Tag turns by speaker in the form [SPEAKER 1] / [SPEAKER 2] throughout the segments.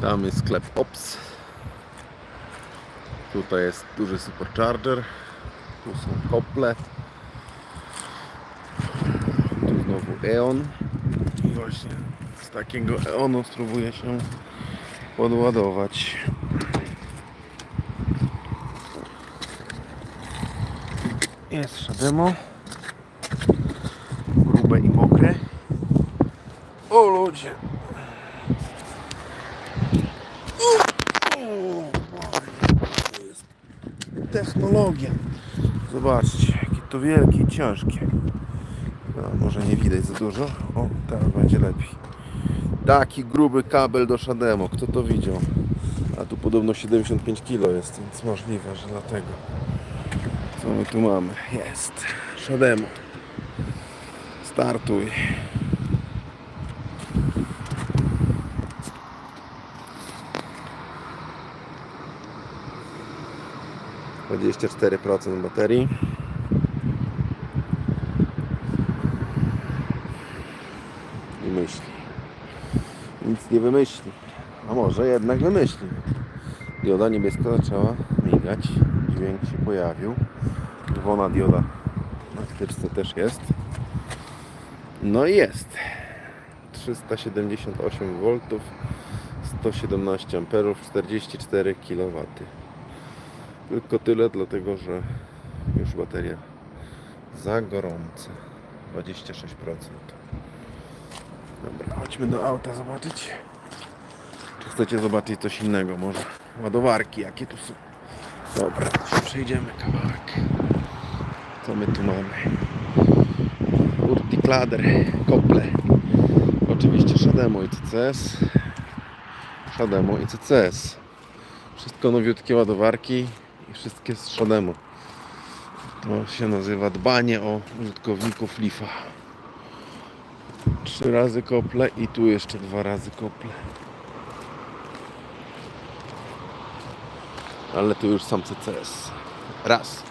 [SPEAKER 1] Tam jest sklep Ops. Tutaj jest duży supercharger. Tu są kople. Tu znowu Eon. I właśnie z takiego Eonu spróbuję się podładować. Jest Shademo. Grube i mokre. O ludzie. O, to jest technologia. Zobaczcie, jakie to wielkie i ciężkie. No, może nie widać za dużo. O, teraz będzie lepiej. Taki gruby kabel do Shademo. Kto to widział? A tu podobno 75 kg jest, więc możliwe, że dlatego. Co my tu mamy? Jest. Shademo. Startuj. Dwadzieścia cztery procent baterii. I myśli. Nic nie wymyśli. A może jednak wymyśli. Dioda niebieska zaczęła migać. Dźwięk się pojawił. Czerwona dioda na wtyczce też jest. No i jest. 378 V, 117 A, 44 kW. Tylko tyle, dlatego że już bateria za gorąca. 26%. Dobra, chodźmy do auta zobaczyć. Czy chcecie zobaczyć coś innego? Może ładowarki, jakie tu są. Dobra, to przejdziemy kawałek. Co my tu mamy? Urtiklader, kople. Oczywiście Shademo i CCS. Shademo i CCS. Wszystko nowiutkie ładowarki i wszystkie Shademo. To się nazywa dbanie o użytkowników Lifa. Trzy razy kople i tu jeszcze dwa razy kople. Ale tu już sam CCS. Raz.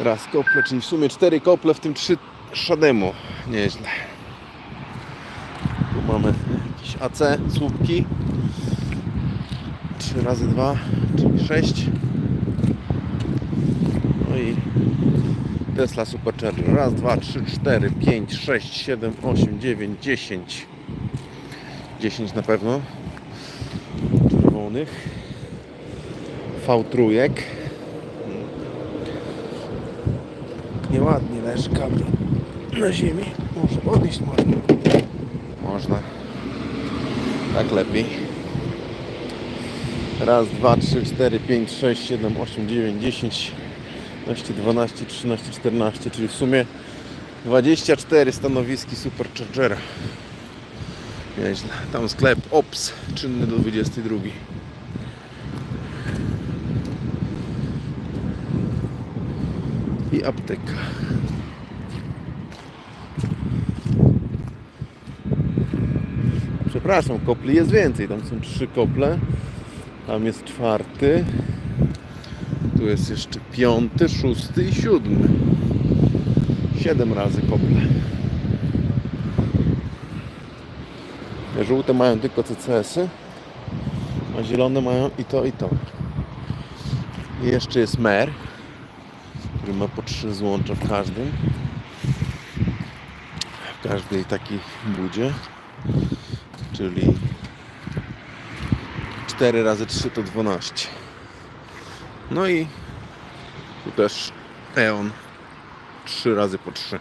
[SPEAKER 1] Raz kople, czyli w sumie cztery kople, w tym trzy Shademo. Nieźle. Tu mamy jakieś AC, słupki. 3 razy 2, czyli 6. I Tesla Supercharger. Raz, dwa, trzy, cztery, pięć, sześć, siedem, osiem, dziewięć, dziesięć. 10 na pewno. Czerwonych. V3. Nieładnie leży kabel na ziemi. Może podnieść można. Można. Tak lepiej. Raz, dwa, trzy, cztery, pięć, sześć, siedem, osiem, dziewięć, dziesięć, 11, 12, 13, 14, czyli w sumie 24 stanowiski Superchargera. Nieźle. Tam sklep OPS, czynny do 22. I apteka. Przepraszam, kopli jest więcej. Tam są trzy kople. Tam jest czwarty. Tu jest jeszcze piąty, szósty i siódmy. Siedem razy kople. Te żółte mają tylko CCS-y, a zielone mają i to, i to. I jeszcze jest mer, który ma po trzy złącza w każdym. W każdej takiej budzie. Czyli 4 razy 3 to 12. No i tu też Eon 3 razy po 3.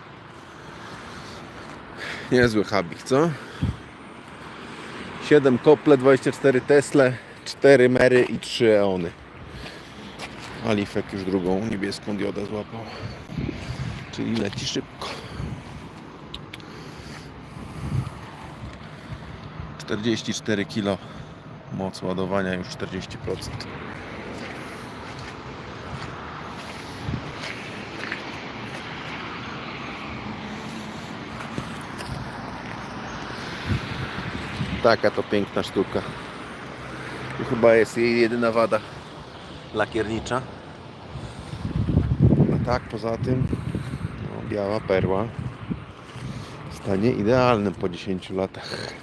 [SPEAKER 1] Niezły habik, co? 7 kople, 24 Tesle, 4 Mery i 3 Eony. Alifek już drugą niebieską diodę złapał. Czyli leci szybko. 44 kg moc ładowania już 40%. Taka to piękna sztuka. Tu chyba jest jej jedyna wada lakiernicza. A tak poza tym no, biała perła w stanie idealnym po 10 latach.